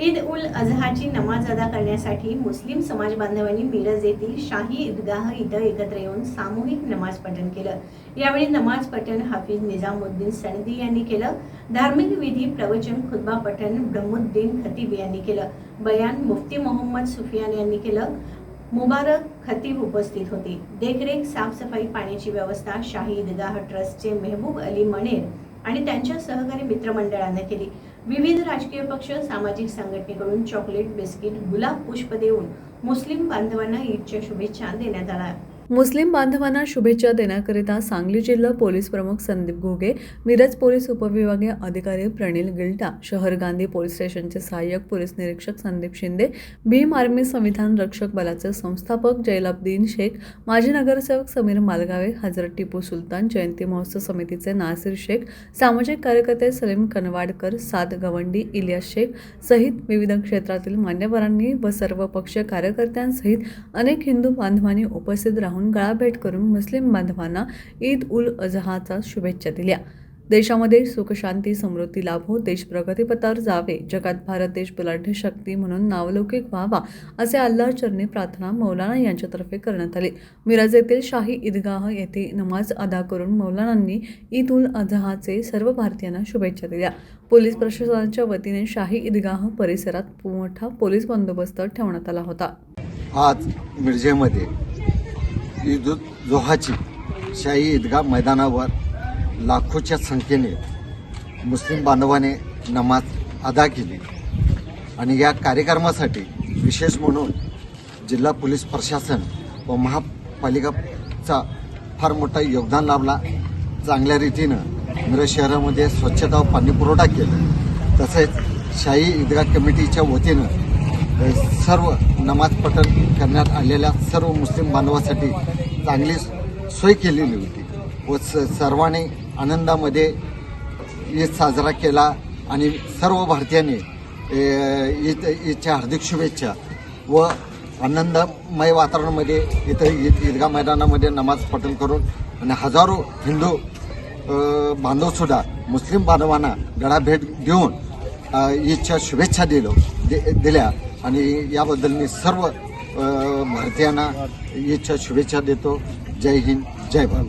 ईद उल अजहाची नमाज अदा करण्यासाठी मुस्लिम समाज बांधवांनी मिरज येथील शाही ईदगाह इथं एकत्र येऊन सामूहिक नमाज पठण केलं. यावेळी नमाज पठण हाफिज निजामुद्दीन सणदी यांनी केलं. धार्मिक विधी प्रवचन खुतबा पठण ब्रह्मुद्दीन खतीब यांनी केलं. बयान मुफ्ती मोहम्मद सुफियान यांनी केलं. मुबारक खतीब उपस्थित होते. देखरेख साफसफाई पाण्याची व्यवस्था शाही ईदगाह ट्रस्टचे मेहबूब अली मणेर आणि त्यांच्या सहकारी मित्रमंडळानं केली. विविध राजकीय पक्ष सामाजिक संघटनेकडून चॉकलेट बिस्किट गुलाब पुष्प देऊन मुस्लिम बांधवांना ईदच्या शुभेच्छा देण्यात आल्या. मुस्लिम बांधवांना शुभेच्छा देण्याकरिता सांगली जिल्हा पोलीस प्रमुख संदीप घोगे मिरज पोलीस उपविभागीय अधिकारी प्रणिल गिल्टा शहर गांधी पोलीस स्टेशनचे सहाय्यक पोलीस निरीक्षक संदीप शिंदे भीम आर्मी संविधान रक्षक बलाचे संस्थापक जैलाब्दीन शेख माजी नगरसेवक समीर मालगावे हजरत टिपू सुलतान जयंती महोत्सव समितीचे नासिर शेख सामाजिक कार्यकर्ते सलीम कनवाडकर साद गवंडी इलियास शेख सहित विविध क्षेत्रातील मान्यवरांनी व सर्व पक्ष कार्यकर्त्यांसहित अनेक हिंदू बांधवांनी उपस्थित राहून गळाभेट करून मुस्लिम बांधवांना ईद उल अझहाचा शुभेच्छा दिल्या. देशामध्ये सुखशांती समृद्धी लाभो देश प्रगतीपथावर जावे. जगात भारत देश बलाढ्य शक्ती म्हणून नावलौकिक व्हावा असे अल्लाह चरणी प्रार्थना मौलाना यांच्यातर्फे करण्यात आली. मिरज येथील शाही ईदगाह येथे नमाज अदा करून मौलानांनी ईद उल अझहाचे सर्व भारतीयांना शुभेच्छा दिल्या. पोलीस प्रशासनाच्या वतीने शाही ईदगाह परिसरात मोठा पोलीस बंदोबस्त ठेवण्यात आला होता. आज मिरजेमध्ये ईद जोहाची शाही ईदगाह मैदानावर लाखोच्या संख्येने मुस्लिम बांधवाने नमाज अदा केली. आणि या कार्यक्रमासाठी विशेष म्हणून जिल्हा पोलीस प्रशासन व महापालिकाचा फार मोठा योगदान लाभला. चांगल्या रीतीनं मिरज शहरामध्ये स्वच्छता व पाणीपुरवठा केला. तसेच शाही ईदगाह कमिटीच्या वतीनं सर्व नमाज पठण करण्यात आलेल्या सर्व मुस्लिम बांधवासाठी चांगली सोय केलेली होती व स सर्वांनी आनंदामध्ये ईद साजरा केला आणि सर्व भारतीयांनी ईद ईदच्या हार्दिक शुभेच्छा व आनंदमय वातावरणामध्ये इथं ईद ईदगा मैदानामध्ये नमाज पठण करून आणि हजारो हिंदू बांधवसुद्धा मुस्लिम बांधवांना गळाभेट देऊन ईदच्या शुभेच्छा दिलो दे दिल्या. आणि याबद्दल मी सर्व भारतीयांना ईदच्या शुभेच्छा देतो. जय हिंद जय भारत.